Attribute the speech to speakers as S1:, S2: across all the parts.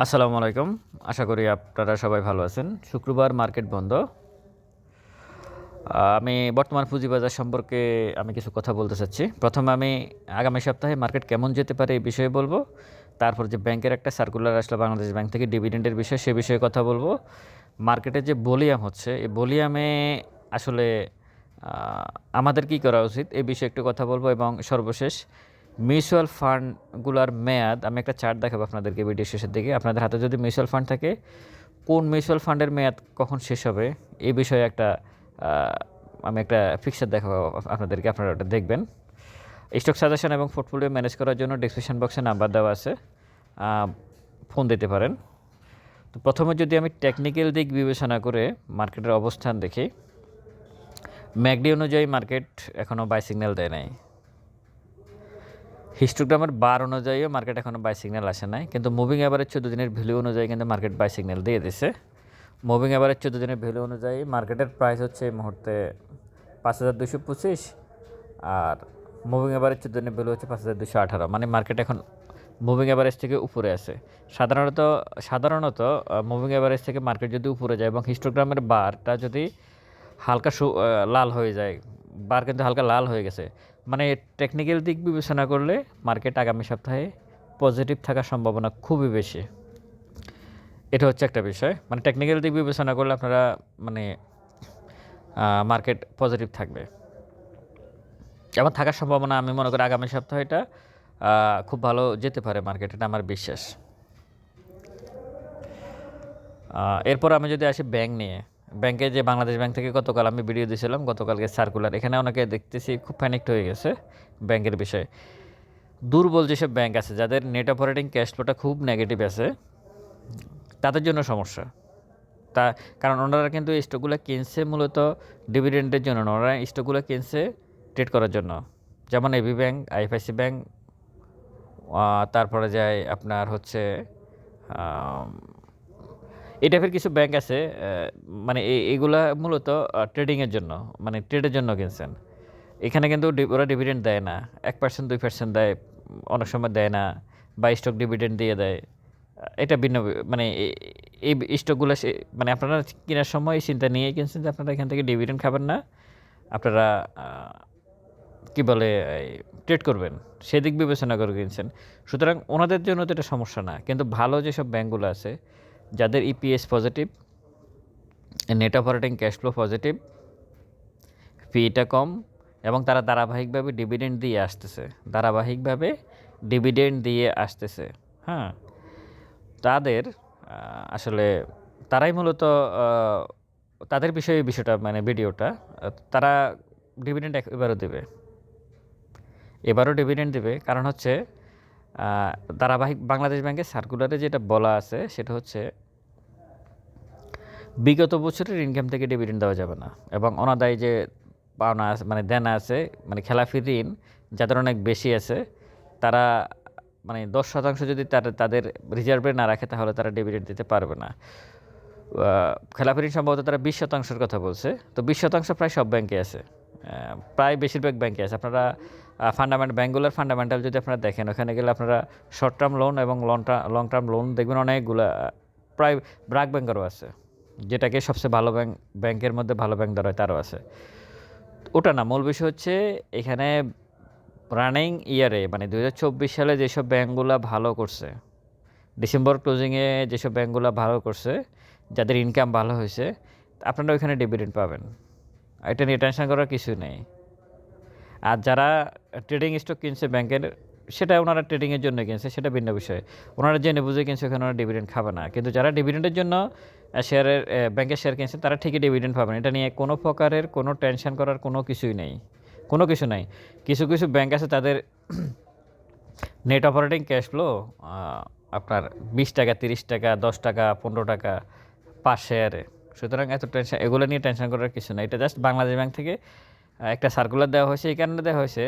S1: আসসালামু আলাইকুম। আশা করি আপনারা সবাই ভালো আছেন। শুক্রবার মার্কেট বন্ধ। আমি বর্তমান পুঁজিবাজার সম্পর্কে আমি কিছু কথা বলতে চাচ্ছি। প্রথমে আমি আগামী সপ্তাহে মার্কেট কেমন যেতে পারে এই বিষয়ে বলব। তারপর যে ব্যাংকের একটা সার্কুলার আসলো, বাংলাদেশ ব্যাংক থেকে ডিভিডেন্ডের বিষয়ে সে বিষয়ে কথা বলব। মার্কেটে যে বলিয়াম হচ্ছে, এই বলিয়ামে আসলে আমাদের কি করা উচিত, এই বিষয়ে একটু কথা বলব এবং সর্বশেষ মিউচুয়াল ফান্ডগুলোর মেয়াদ, আমি একটা চার্ট দেখাবো আপনাদেরকে ভিডিও শেষের দিকে। আপনাদের হাতে যদি মিউচুয়াল ফান্ড থাকে, কোন মিউচুয়াল ফান্ডের মেয়াদ কখন শেষ হবে এই বিষয়ে একটা আমি একটা ফিক্সার দেখাবো আপনাদেরকে, আপনারা ওটা দেখবেন। স্টক সাজেশন এবং পোর্টফোলিও ম্যানেজ করার জন্য ডিসক্রিপশন বক্সে নাম্বার দেওয়া আছে। ফোন দিতে পারেন। তো প্রথমে যদি আমি টেকনিক্যাল দিক বিবেচনা করে মার্কেটের অবস্থান দেখি, ম্যাকডি অনুযায়ী মার্কেট এখনও বাই সিগন্যাল দেয় নাই। হিস্টোগ্রামের বার অনুযায়ীও মার্কেট এখনও বাই সিগন্যাল আসে নাই, কিন্তু মুভিং অ্যাভারেজ চোদ্দ দিনের ভ্যালু অনুযায়ী কিন্তু মার্কেট বাই সিগন্যাল দিয়ে দিছে। মুভিং অ্যাভারেজ চোদ্দ দিনের ভ্যালু অনুযায়ী মার্কেটের প্রাইস হচ্ছে এই মুহূর্তে পাঁচ হাজার দুশো পঁচিশ, আর মুভিং অ্যাভারেজ চোদ্দ দিনের ভ্যালু হচ্ছে পাঁচ হাজার দুশো আঠারো। মানে মার্কেট এখন মুভিং অ্যাভারেজ থেকে উপরে আছে। সাধারণত সাধারণত মুভিং অ্যাভারেজ থেকে মার্কেট যদি উপরে যায় এবং হিস্টোগ্রামের বারটা যদি হালকা লাল হয়ে যায় বার কিন্তু হালকা লাল হয়ে গেছে মানে টেকনিক্যাল দিক বিবেচনা করলে মার্কেট আগামী সপ্তাহে পজিটিভ থাকার সম্ভাবনা খুবই বেশি। এটা হচ্ছে একটা বিষয়। মানে টেকনিক্যাল দিক বিবেচনা করলে আপনারা মানে মার্কেট পজিটিভ থাকবে। এবং থাকার সম্ভাবনা আমি মনে করি আগামী সপ্তাহে এটা খুব ভালো যেতে পারে মার্কেট এটা আমার বিশ্বাস। এরপর আমি যদি আসি ব্যাংক নিয়ে। ব্যাংকে যে বাংলাদেশ ব্যাংক থেকে গতকাল আমি ভিডিও দিয়েছিলাম গতকালকে সার্কুলার এখানে অনেকে দেখতেছি খুব প্যানিকড হয়ে গেছে ব্যাংকের বিষয়ে। দুর্বল যেসব ব্যাংক আছে, যাদের নেট অপারেটিং ক্যাশ ফ্লোটা খুব নেগেটিভ আছে, তাদের জন্য সমস্যা। তা, কারণ ওনারা কিন্তু স্টকগুলো কিনছে মূলত ডিভিডেন্ডের জন্য ওনারা স্টকগুলো কিনছে ট্রেড করার জন্য। যেমন এবি ব্যাংক আইএফআইসি ব্যাংক তারপরে যায় আপনার হচ্ছে এই টাইপের কিছু ব্যাংক আছে মানে এই- এগুলা মূলত ট্রেডিংয়ের জন্য মানে ট্রেডের জন্য কিনছেন। এখানে কিন্তু ওরা ডিভিডেন্ড দেয় না। এক পার্সেন্ট দুই পার্সেন্ট দেয়, অনেক সময় দেয় না, বা স্টক ডিভিডেন্ড দিয়ে দেয়। এটা ভিন্ন মানে এই স্টকগুলো মানে আপনারা কেনার সময় চিন্তা নিয়ে কিনছেন যে আপনারা এখান থেকে ডিভিডেন্ড খাবেন না। আপনারা কি বলে ট্রেড করবেন। সেদিক বিবেচনা করে কিনছেন। সুতরাং ওনাদের জন্য তো এটা সমস্যা না। কিন্তু ভালো যেসব ব্যাঙ্কগুলো আছে যাদের EPS positive net operating cash flow positive ফিটা কম, এবং তারা ধারাবাহিকভাবে ডিভিডেন্ড দিয়ে আসতেছে। ধারাবাহিকভাবে ডিভিডেন্ড দিয়ে আসতেছে হ্যাঁ? তাদের আসলে তারাই মূলত তাদের বিষয়ে বিষয়টা মানে ভিডিওটা, তারা ডিভিডেন্ড এবারও দেবে। এবারও ডিভিডেন্ড দেবে, কারণ হচ্ছে ধারাবাহিক বাংলাদেশ ব্যাংকের সার্কুলারে যেটা বলা আছে, সেটা হচ্ছে বিগত বছরের ইনকাম থেকে ডিভিডেন্ড দেওয়া যাবে না। এবং অনাদায় যে পাওনা আছে মানে দেনা আছে মানে খেলাফি ঋণ যাদের অনেক বেশি আছে, তারা মানে দশ শতাংশ যদি তার, তাদের রিজার্ভে না রাখে, তাহলে তারা ডিভিডেন্ড দিতে পারবে না। খেলাফি ঋণ সম্ভবত তারা বিশ শতাংশের কথা বলছে। তো বিশ শতাংশ প্রায় সব ব্যাংকে আছে। প্রায় বেশিরভাগ ব্যাংকে আছে। আপনারা ফান্ডামেন্ট ব্যাঙ্কগুলোর ফান্ডামেন্টাল যদি আপনারা দেখেন, ওখানে গেলে আপনারা শর্ট টার্ম লোন এবং long term long term loan দেখবেন অনেকগুলো, প্রায় ব্রাক ব্যাংকেরও আছে। যেটাকে সবচেয়ে ভালো ব্যাংক ব্যাংকের মধ্যে ভালো ব্যাংক ধরা হয় তারও আছে। ওটা না, মূল বিষয় হচ্ছে এখানে রানিং ইয়ারে মানে দু হাজার চব্বিশ সালে যেসব ব্যাংকগুলো ভালো করছে, ডিসেম্বর ক্লোজিংয়ে যেসব ব্যাংকগুলো ভালো করছে, যাদের ইনকাম ভালো হয়েছে, আপনারা ওইখানে ডিভিডেন্ড পাবেন। এটা নিয়ে টেনশন করার কিছু নেই। আর যারা ট্রেডিং স্টক কিনছে ব্যাংকের, সেটা ওনারা ট্রেডিংয়ের জন্য কিনছে, সেটা ভিন্ন বিষয়। ওনারা জেনে বুঝে কিনছে, ওখানে ওনারা ডিভিডেন্ড খাবে না। কিন্তু যারা ডিভিডেন্ডের জন্য শেয়ারের ব্যাংকের শেয়ার কিনছে, তারা ঠিকই ডিভিডেন্ড পাবেন এটা নিয়ে কোনো প্রকারের কোনো টেনশন করার কোনো কিছুই নেই। কোনো কিছু নাই। কিছু কিছু ব্যাংক আছে তাদের নেট অপারেটিং ক্যাশ ফ্লো আপনার বিশ টাকা, তিরিশ টাকা, দশ টাকা, পনেরো টাকা পার শেয়ারে সুতরাং এত টেনশন এগুলো নিয়ে টেনশন করার কিছু না এটা জাস্ট বাংলাদেশ ব্যাংক থেকে একটা সার্কুলার দেওয়া হয়েছে। এই কারণে দেওয়া হয়েছে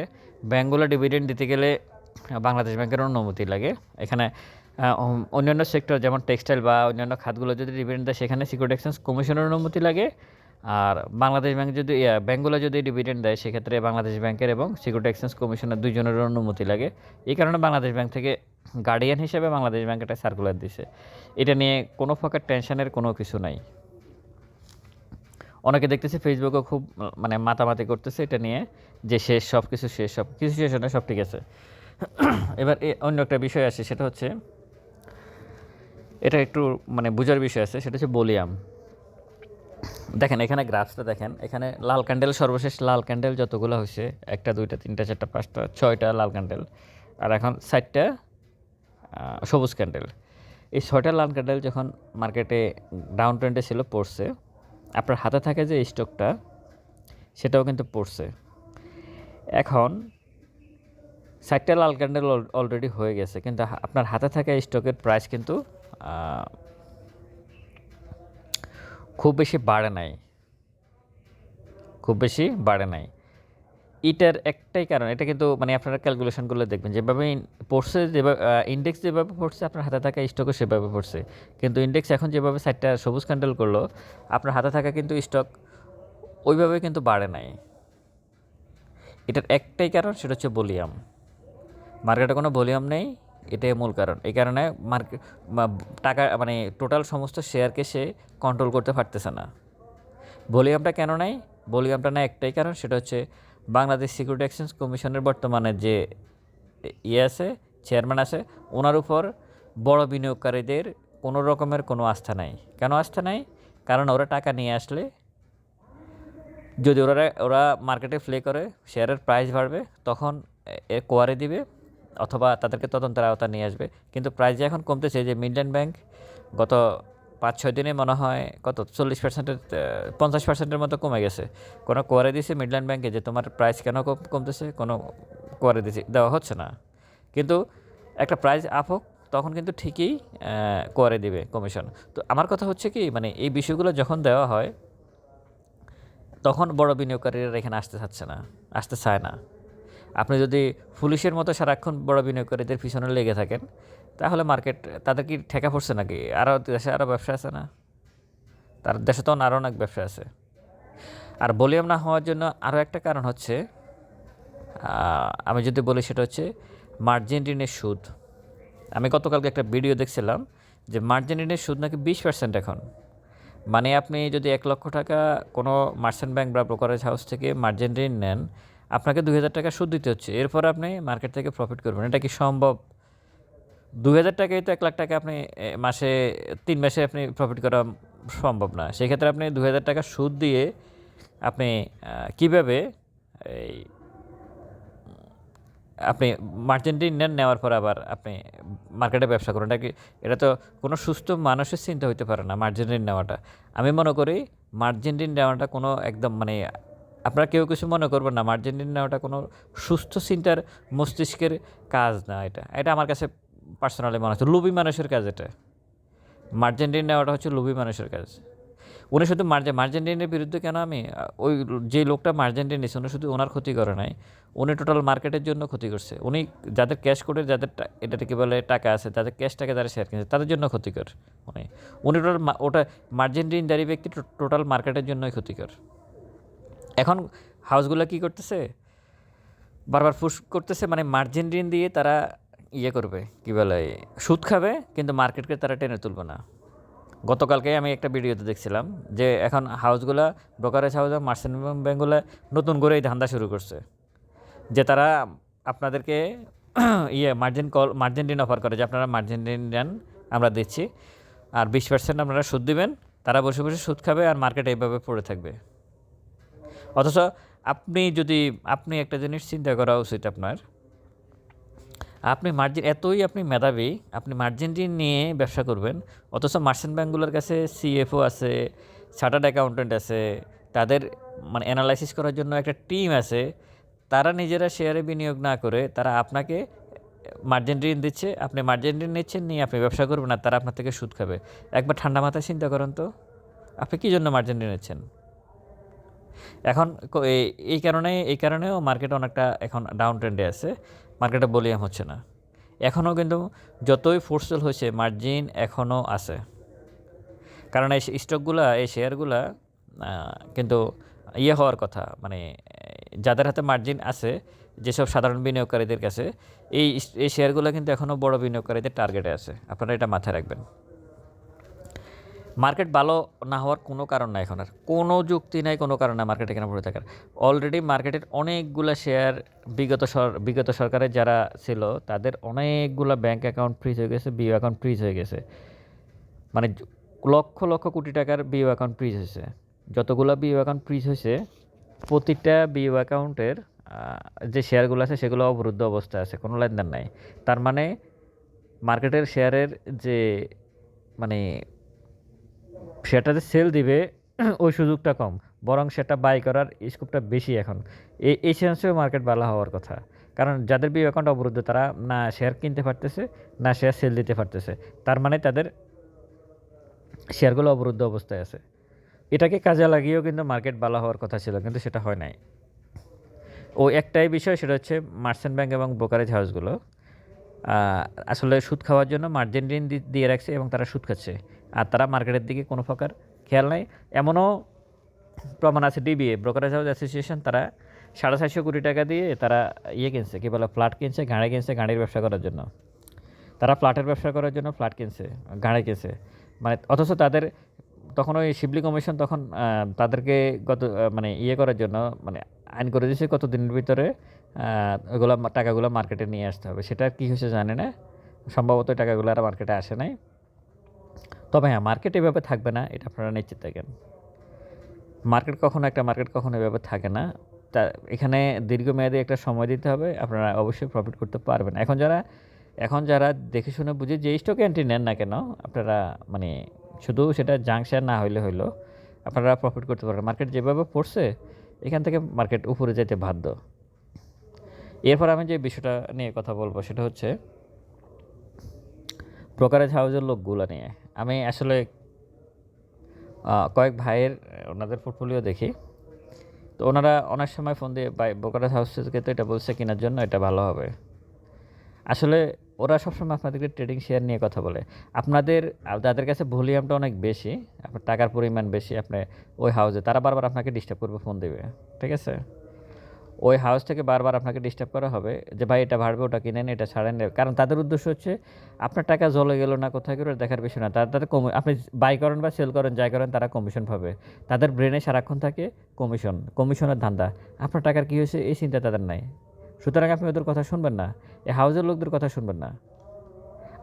S1: ব্যাঙ্কগুলো ডিভিডেন্ড দিতে গেলে, বাংলাদেশ ব্যাংকের অনুমতি লাগে। এখানে অন্যান্য সেক্টর যেমন টেক্সটাইল বা অন্যান্য খাতগুলো যদি ডিভিডেন্ড দেয়, সেখানে সিকিউরিটি এক্সচেঞ্জ কমিশনের অনুমতি লাগে। আর বাংলাদেশ ব্যাংক যদি ব্যাঙ্কগুলো যদি ডিভিডেন্ড দেয়, সেক্ষেত্রে বাংলাদেশ ব্যাংকের এবং সিকিউরিটি এক্সচেঞ্জ কমিশনের দুইজনের অনুমতি লাগে। এই কারণে বাংলাদেশ ব্যাংক থেকে গার্ডিয়ান হিসেবে বাংলাদেশ ব্যাংক একটা সার্কুলার দিছে। এটা নিয়ে কোনো প্রকার টেনশনের কোনো কিছু নাই। অনেকে দেখতেছে ফেসবুকে খুব মানে মাতামাতি করতেছে এটা নিয়ে, যে শেষ সব কিছু শেষ সব কিছু শেষ না সব ঠিক আছে। এবার অন্য একটা বিষয় আছে সেটা হচ্ছে এটা একটু মানে বোঝার বিষয় আছে, সেটা হচ্ছে বলিয়াম। দেখেন, এখানে গ্রাফসটা দেখেন, এখানে লাল ক্যান্ডেল, সর্বশেষ লাল ক্যান্ডেল যতগুলো হয়েছে, একটা, দুইটা, তিনটা, চারটা, পাঁচটা, ছয়টা লাল ক্যান্ডেল। আর এখন ষাটটা সবুজ ক্যান্ডেল। এই ছয়টা লাল ক্যান্ডেল যখন মার্কেটে ডাউন ট্রেন্ডে ছিল, পড়ছে, আপনার হাতে থাকে যে স্টকটা, সেটাও কিন্তু পড়ছে। এখন ষাটটা লাল ক্যান্ডেল অলরেডি হয়ে গেছে, কিন্তু আপনার হাতে থাকা স্টকের প্রাইস কিন্তু খুব বেশি বাড়ে নাই। খুব বেশি বাড়ে নাই। এটার একটাই কারণ, এটা কিন্তু মানে আপনারা ক্যালকুলেশনগুলো দেখবেন, যেভাবে পড়ছে, যেভাবে ইন্ডেক্স যেভাবে পড়ছে, আপনার হাতে থাকা স্টকও সেভাবে পড়ছে। কিন্তু ইন্ডেক্স এখন যেভাবে সাইডটা সবুজ ক্যান্ডেল করল, আপনার হাতে থাকা কিন্তু স্টক ওইভাবে কিন্তু বাড়ে নাই। এটার একটাই কারণ, সেটা হচ্ছে ভলিউম মার্কেটে কোনো ভলিউম নেই এটাই মূল কারণ। এই কারণে মার্কেট টাকা মানে টোটাল সমস্ত শেয়ারকে সে কন্ট্রোল করতে পারতেছে না। ভলিউমটা কেন নাই? ভলিউমটা না একটাই কারণ, সেটা হচ্ছে বাংলাদেশ সিকিউরিটি এক্সচেঞ্জ কমিশনের বর্তমানে যে ইয়ে আছে চেয়ারম্যান আছে, ওনার উপর বড় বিনিয়োগকারীদের কোনো রকমের কোনো আস্থা নাই। কেন আস্থা নাই? কারণ ওরা টাকা নিয়ে আসলে যদি ওরা ওরা মার্কেটে প্লে করে শেয়ারের প্রাইস বাড়বে, তখন এ, কোয়ারে দিবে অথবা তাদেরকে তদন্তের আওতা নিয়ে আসবে। কিন্তু প্রাইস এখন কমতেছে যে মিডল্যান্ড ব্যাংক গত পাঁচ ছয় দিনে মনে হয় কত? চল্লিশ পার্সেন্টের পঞ্চাশ পার্সেন্টের মতো কমে গেছে। কোনো কোয়ারে দিয়েছে মিডল্যান্ড ব্যাংকে যে তোমার প্রাইস কেন কমতেছে? কোনো কোয়ারে দিয়েছে দেওয়া হচ্ছে না। কিন্তু একটা প্রাইস আপ হোক, তখন কিন্তু ঠিকই কোয়ারে দিবে কমিশন তো আমার কথা হচ্ছে কি মানে এই বিষয়গুলো যখন দেওয়া হয়, তখন বড় বিনিয়োগকারীরা এখানে আসতে চাচ্ছে না, আসতে চায় না। আপনি যদি পুলিশের মতো সারাক্ষণ বড় বিনিয়োগকারীদের পিছনে লেগে থাকেন, তাহলে মার্কেট, তাদের কি ঠেকা পড়ছে নাকি? আরও দেশে আরও ব্যবসা আছে না? তার দেশে তো আরও অনেক ব্যবসা আছে। আর ভলিউম না হওয়ার জন্য আরও একটা কারণ হচ্ছে আমি যদি বলি সেটা হচ্ছে মার্জিন ঋণের সুদ। আমি গতকালকে একটা ভিডিও দেখছিলাম যে মার্জিন ঋণের সুদ নাকি বিশ পার্সেন্ট এখন। মানে আপনি যদি এক লক্ষ টাকা কোনো মার্চেন্ট ব্যাংক বা ব্রোকারেজ হাউস থেকে মার্জিন ঋণ নেন আপনাকে দুই হাজার টাকা সুদ দিতে হচ্ছে। এরপর আপনি মার্কেট থেকে প্রফিট করবেন। এটা কি সম্ভব? দুই হাজার টাকায় তো এক লাখ টাকা আপনি মাসে, তিন মাসে আপনি প্রফিট করা সম্ভব না। সেক্ষেত্রে আপনি দু হাজার টাকা সুদ দিয়ে আপনি কীভাবে এই, আপনি নেন, নেওয়ার পর আবার আপনি মার্কেটে ব্যবসা করেন। এটা কি, এটা তো কোনো সুস্থ মানুষের চিন্তা হইতে পারে না মার্জিন ঋণ নেওয়াটা। আমি মনে করি মার্জিন ঋণ নেওয়াটা কোনো একদম মানে আপনারা কেউ কিছু মনে করবেন না মার্জিন ঋণ নেওয়াটা কোনো সুস্থ চিন্তার মস্তিষ্কের কাজ না এটা। এটা আমার কাছে পার্সোনালি মনে হচ্ছে লুবি মানুষের কাজ এটা। মার্জিন ঋণ নেওয়াটা হচ্ছে লুবি মানুষের কাজ। উনি শুধু মার্জিন মার্জিন ঋণের বিরুদ্ধে কেন আমি, ওই যে লোকটা মার্জিন ঋণ নিচ্ছে উনি শুধু ওনার ক্ষতি করে নাই, উনি টোটাল মার্কেটের জন্য ক্ষতি করছে। উনি যাদের ক্যাশ করে, যাদের এটাতে কি বলে, টাকা আছে, তাদের ক্যাশ টাকা যারা শেয়ার কিনছে, তাদের জন্য ক্ষতিকর উনি। উনি টোটাল ওটা মার্জিন ঋণদারী ব্যক্তি টোটাল মার্কেটের জন্যই ক্ষতিকর। এখন হাউসগুলো কি করতেছে? বারবার পুশ করতেছে মানে মার্জিন ঋণ দিয়ে তারা ইয়ে করবে, কী বলে, সুদ খাবে, কিন্তু মার্কেটকে তারা টেনে তুলবে না। গতকালকে আমি একটা ভিডিওতে দেখছিলাম যে এখন হাউসগুলা ব্রোকারেজ হাউস মার্চেন্ট ব্যাঙ্কগুলো নতুন করে এই ধান্দা শুরু করছে। যে তারা আপনাদেরকে ইয়ে মার্জিন কল মার্জিন ঋণ অফার করে, যে আপনারা মার্জিন ঋণ নেন, আমরা দিচ্ছি। আর বিশ পার্সেন্ট আপনারা সুদ দিবেন, তারা বসে বসে সুদ খাবে আর মার্কেট এইভাবে পড়ে থাকবে। অথচ আপনি যদি, আপনি একটা জিনিস চিন্তা করা উচিত আপনার। আপনি মার্জিন এতই আপনি মেধাবী, আপনি মার্জিন ঋণ নিয়ে ব্যবসা করবেন, অথচ মার্চেন্ট ব্যাঙ্কগুলোর কাছে সিএফও আছে চার্টার্ড অ্যাকাউন্টেন্ট আছে, তাদের মানে অ্যানালাইসিস করার জন্য একটা টিম আছে, তারা নিজেরা শেয়ারে বিনিয়োগ না করে তারা আপনাকে মার্জিন ঋণ দিচ্ছে, আপনি মার্জিন ঋণ নিচ্ছেন, নিয়ে আপনি ব্যবসা করবেন আর তারা আপনার থেকে সুদ খাবে। একবার ঠান্ডা মাথায় চিন্তা করেন তো, আপনি কী জন্য মার্জিন ঋণ নিচ্ছেন? এখন এই- কারণে এই কারণেও মার্কেট অনেকটা এখন ডাউন ট্রেন্ডে আছে। মার্কেটে বলিয়াম হচ্ছে না। এখনও কিন্তু যতই ফোর্সেল হয়েছে মার্জিন এখনও আছে। কারণ এই স্টকগুলা এই শেয়ারগুলা কিন্তু ইয়ে হওয়ার কথা মানে যাদের হাতে মার্জিন আছে, যেসব সাধারণ বিনিয়োগকারীদের কাছে, এই এই শেয়ারগুলো কিন্তু এখনও বড় বিনিয়োগকারীদের টার্গেটে আছে। আপনারা এটা মাথায় রাখবেন। মার্কেট ভালো না হওয়ার কোনো কারণ নাই এখন আর। কোনো যুক্তি নাই, কোনো কারণ নাই মার্কেট এখানে পড়ে থাকার। অলরেডি মার্কেটের অনেকগুলো শেয়ার বিগত সর বিগত সরকারের যারা ছিল, তাদের অনেকগুলো ব্যাংক অ্যাকাউন্ট ফ্রিজ হয়ে গেছে বিও অ্যাকাউন্ট ফ্রিজ হয়ে গেছে। মানে লক্ষ লক্ষ কোটি টাকার বিও অ্যাকাউন্ট ফ্রিজ হয়েছে। যতগুলো বিও অ্যাকাউন্ট ফ্রিজ হয়েছে, প্রতিটা বিও অ্যাকাউন্টের যে শেয়ারগুলো আছে, সেগুলো অবরুদ্ধ অবস্থায় আছে, কোনো লেনদেন নাই। তার মানে মার্কেটের শেয়ারের যে মানে সেটাতে সেল দিবে, ওই সুযোগটা কম। বরং সেটা বাই করার স্কোপটা বেশি এখন। এই এই সেন্সেও মার্কেট ভালো হওয়ার কথা। কারণ যাদের বিও অ্যাকাউন্ট অবরুদ্ধ, তারা না শেয়ার কিনতে পারতেছে, না শেয়ার সেল দিতে পারতেছে। তার মানে তাদের শেয়ারগুলো অবরুদ্ধ অবস্থায় আছে। এটাকে কাজে লাগিয়েও কিন্তু মার্কেট ভালো হওয়ার কথা ছিল, কিন্তু সেটা হয় নাই। ও, একটাই বিষয়, সেটা হচ্ছে মার্চেন্ট ব্যাংক এবং ব্রোকারেজ হাউসগুলো আসলে সুদ খাওয়ার জন্য মার্জিন ঋণ দিয়ে রাখছে এবং তারা সুদ খাচ্ছে। আর তারা মার্কেটের দিকে কোনো প্রকার খেয়াল নাই। এমনও প্রমাণ আছে ডিবিএ ব্রোকারেজ হাউস অ্যাসোসিয়েশন তারা সাড়ে চারশো কোটি টাকা দিয়ে তারা ইয়ে কিনছে, কী বলে ফ্ল্যাট কিনছে, গাড়ি কিনছে গাড়ির ব্যবসা করার জন্য। তারা ফ্ল্যাটের ব্যবসা করার জন্য ফ্ল্যাট কিনছে, গাড়ি কিনছে। মানে অথচ তাদের তখন ওই শিবলি কমিশন তখন তাদেরকে গত মানে ইয়ে করার জন্য মানে আইন করে দিয়েছে কত দিনের ভিতরে ওগুলো টাকাগুলো মার্কেটে নিয়ে আসতে হবে। সেটা কী হয়েছে জানে না। সম্ভবত টাকাগুলো আর মার্কেটে আসে নাই। তবে হ্যাঁ মার্কেট এভাবে থাকবে না, এটা আপনারা নিশ্চিত থাকেন। মার্কেট কখনো একটা মার্কেট কখনো এভাবে থাকে না। তা এখানে দীর্ঘমেয়াদী একটা সময় দিতে হবে, আপনারা অবশ্যই প্রফিট করতে পারবেন। এখন যারা এখন যারা দেখে শুনে বুঝে যে স্টক এন্ট্রি নেন না কেন, আপনারা মানে শুধু সেটা জাংশন না হইলে হইল, আপনারা প্রফিট করতে পারবেন। মার্কেট যেভাবে পড়ছে, এখান থেকে মার্কেট উপরে যেতে বাধ্য। এরপর আমি যে বিষয়টা নিয়ে কথা বলব, সেটা হচ্ছে ব্রোকারেজ হাউসের লোকগুলো নিয়ে। আমি আসলে কয়েক ভাইয়ের, ওনাদের পোর্টফোলিও দেখি। তো ওনারা অনেক সময় ফোন দিয়ে বাই ব্রোকারেজ হাউস থেকে তো এটা বলছে কেনার জন্য, এটা ভালো হবে। আসলে ওরা সবসময় আপনাদেরকে ট্রেডিং শেয়ার নিয়ে কথা বলে। আপনাদের যাদের কাছে ভলিউমটা অনেক বেশি, আপনার টাকার পরিমাণ বেশি, আপনি ওই হাউসে তারা বারবার আপনাকে ডিস্টার্ব করবে ফোন দেবে, ঠিক আছে? ওই হাউস থেকে বারবার আপনাকে ডিস্টার্ব করা হবে যে, ভাই, এটা ভাড়বে, ওটা কিনেন এটা ছাড়েন কারণ তাদের উদ্দেশ্য হচ্ছে, আপনার টাকা জলে গেলো না কোথায় গেলো দেখার বিষয় না। তারা, তাদের কমি, আপনি বাই করেন বা সেল করেন, যাই করেন, তারা কমিশন পাবে। তাদের ব্রেনে সারাক্ষণ থাকে কমিশন কমিশনের ধান্দা। আপনার টাকার কী হয়েছে, এই চিন্তা তাদের নাই। সুতরাং আপনি ওদের কথা শুনবেন না। এই হাউসের লোকদের কথা শুনবেন না।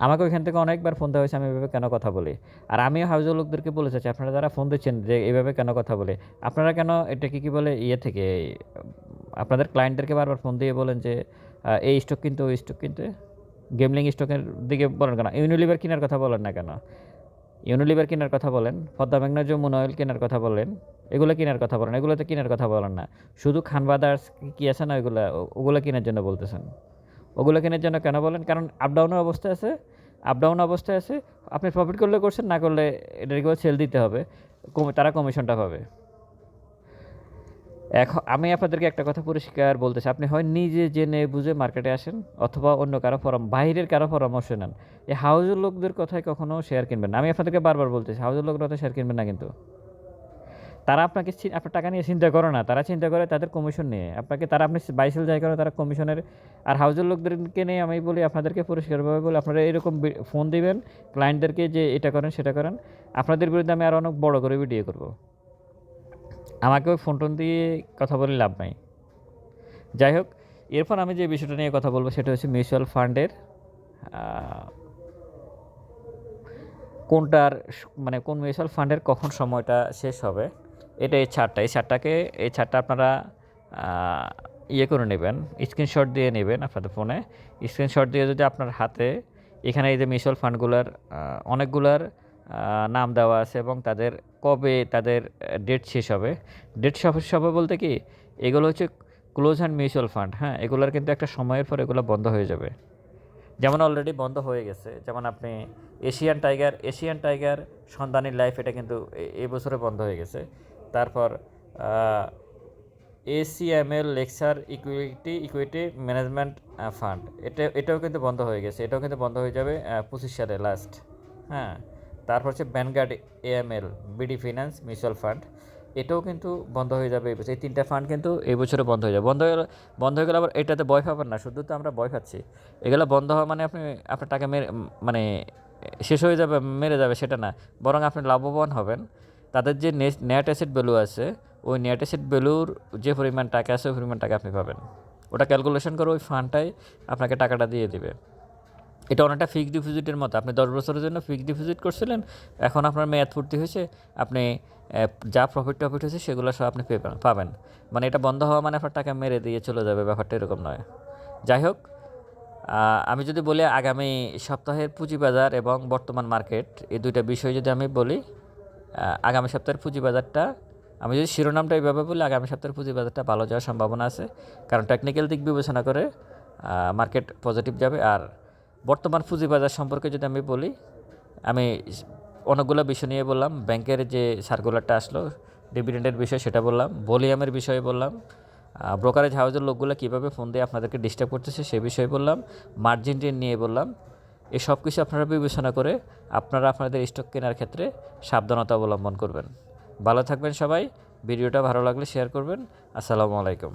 S1: আমাকে ওইখান থেকে অনেকবার ফোন দেওয়া হয়েছে, আমি এভাবে কেন কথা বলি? আর আমিও হাউসের লোকদেরকে বলে চাচ্ছি, আপনারা যারা ফোন দিচ্ছেন যে এইভাবে কেন কথা বলে, আপনারা কেন এটাকে কী বলে ইয়ে থেকে, আপনাদের ক্লায়েন্টদেরকে বারবার ফোন দিয়ে বলেন যে এই স্টক কিনতে, ওই স্টক কিনতে? গেমলিং স্টকের দিকে বলেন কেন? ইউনিলিভার কেনার কথা বলেন না কেন? ইউনিলিভার কেনার কথা বলেন, পদ্মা মেঘনা যমুনা অয়েল কেনার কথা বলেন, এগুলো কেনার কথা বলেন এগুলো তো কেনার কথা বলেন না। শুধু খান বাদার্স কি আছে না ওইগুলো ওগুলো কেনার জন্য বলতেছেন। ওগুলো কেনার জন্য কেন বলেন? কারণ আপ ডাউনের অবস্থায় আছে আপ ডাউন অবস্থায় আছে, আপনি প্রফিট করলে করছেন, না করলে এটাকে সেল দিতে হবে তারা কমিশনটা পাবে। এখন আমি আপনাদেরকে একটা কথা পরিষ্কার বলতেছি আপনি হয় নিজে জেনে বুঝে মার্কেটে আসেন, অথবা অন্য কারও পরাম, বাইরের কারও পরামর্শ নেন। এই হাউজের লোকদের কথায় কখনো শেয়ার কিনবেন না। আমি আপনাদেরকে বারবার বলতেছি হাউজের লোকদের কথা শেয়ার কিনবেন না কিন্তু। তারা আপনাকে আপনার টাকা নিয়ে চিন্তা করে না, তারা চিন্তা করে তাদের কমিশন নিয়ে। আপনাকে তারা আপনি বাইসেল যাই করে তারা কমিশনের আর হাউজের লোকদেরকে নিয়ে আমি বলি, আপনাদেরকে পরিষ্কারভাবে বলি, আপনারা এরকম ফোন দিবেন ক্লায়েন্টদেরকে যে এটা করেন, সেটা করেন। আপনাদের বিরুদ্ধে আমি আরও অনেক বড় করে ভিডিও করব। আমাকে ওই ফোন টোন দিয়ে কথা বলে লাভ নাই। যাই হোক, এরপর আমি যে বিষয়টা নিয়ে কথা বলব, সেটা হচ্ছে মিউচুয়াল ফান্ডের কোনটার মানে কোন মিউচুয়াল ফান্ডের কখন সময়টা শেষ হবে। এটা এই ছাড়টা, এই ছাড়টাকে, এই ছাড়টা আপনারা ইয়ে করে নেবেন স্ক্রিনশট দিয়ে নেবেন আপনাদের ফোনে। স্ক্রিনশট দিয়ে যদি আপনার হাতে এখানে এই যে মিউচুয়াল ফান্ডগুলোর অনেকগুলার নাম দেওয়া আছে এবং তাদের কবে তাদের ডেট শেষ হবে। ডেট শেষ হবে বলতে কি, এগুলো হচ্ছে ক্লোজ অ্যান্ড মিউচুয়াল ফান্ড হ্যাঁ? এগুলোর কিন্তু একটা সময়ের পর এগুলো বন্ধ হয়ে যাবে। যেমন অলরেডি বন্ধ হয়ে গেছে, যেমন আপনি Asian tiger Asian tiger Sandhani life এটা কিন্তু এ- এই বছরে বন্ধ হয়ে গেছে। তারপর এসিএমএল লেকচার ইকুইটি ইকুইটি ম্যানেজমেন্ট ফান্ড এটা, এটাও কিন্তু বন্ধ হয়ে গেছে। এটাও কিন্তু বন্ধ হয়ে যাবে পঁচিশ সালে লাস্ট হ্যাঁ তারপর হচ্ছে Vanguard AML BD finance mutual fund এটাও কিন্তু বন্ধ হয়ে যাবে এই বছর। এই তিনটা ফান্ড কিন্তু এই বছরে বন্ধ হয়ে যাবে। বন্ধ হয়ে বন্ধ হয়ে গেলে আবার এটাতে ভয় পাবেন না। শুধু তো আমরা ভয় পাচ্ছি। এগুলো বন্ধ হওয়া মানে আপনি, আপনার টাকা মেরে মানে শেষ হয়ে যাবে, মেরে যাবে, সেটা না। বরং আপনি লাভবান হবেন। তাদের যে নেট অ্যাসেট ভ্যালু আছে, ওই নেট অ্যাসেট ভ্যালুর যে পরিমাণ টাকা আছে, ওই পরিমাণ টাকা আপনি পাবেন। ওটা ক্যালকুলেশন করে ওই ফান্ডটাই আপনাকে টাকাটা দিয়ে দিবে। এটা অনেকটা ফিক্সড ডিপোজিটের মতো। আপনি দশ বছরের জন্য ফিক্সড ডিপোজিট করছিলেন, এখন আপনার মেয়াদ পূর্তি হয়েছে, আপনি যা প্রফিট টফিট হয়েছে, সেগুলো সব আপনি পেবেন। মানে এটা বন্ধ হওয়া মানে আপনার টাকা মেরে দিয়ে চলে যাবে, ব্যাপারটা এরকম নয়। যাই হোক আমি যদি বলি আগামী সপ্তাহের পুঁজিবাজার এবং বর্তমান মার্কেট এই দুইটা বিষয় যদি আমি বলি আগামী সপ্তাহের পুঁজিবাজারটা, আমি যদি শিরোনামটা এইভাবে বলি, আগামী সপ্তাহের পুঁজিবাজারটা ভালো যাওয়ার সম্ভাবনা আছে। কারণ টেকনিক্যাল দিক বিবেচনা করে মার্কেট পজিটিভ যাবে। আর বর্তমান পুঁজিবাজার সম্পর্কে যদি আমি বলি, আমি অনেকগুলো বিষয় নিয়ে বললাম। ব্যাংকের যে সার্কুলারটা আসলো ডিভিডেন্ডের বিষয় সেটা বললাম ভলিউমের বিষয়ে বললাম ব্রোকারেজ হাউসের লোকগুলো কীভাবে ফোন দিয়ে আপনাদেরকে ডিস্টার্ব করতেছে সে বিষয়ে বললাম মার্জিন নিয়ে বললাম। এই সব কিছু আপনারা বিবেচনা করে আপনারা আপনাদের স্টক কেনার ক্ষেত্রে সাবধানতা অবলম্বন করবেন। ভালো থাকবেন সবাই, ভিডিওটা ভালো লাগলে শেয়ার করবেন। আসসালামু আলাইকুম।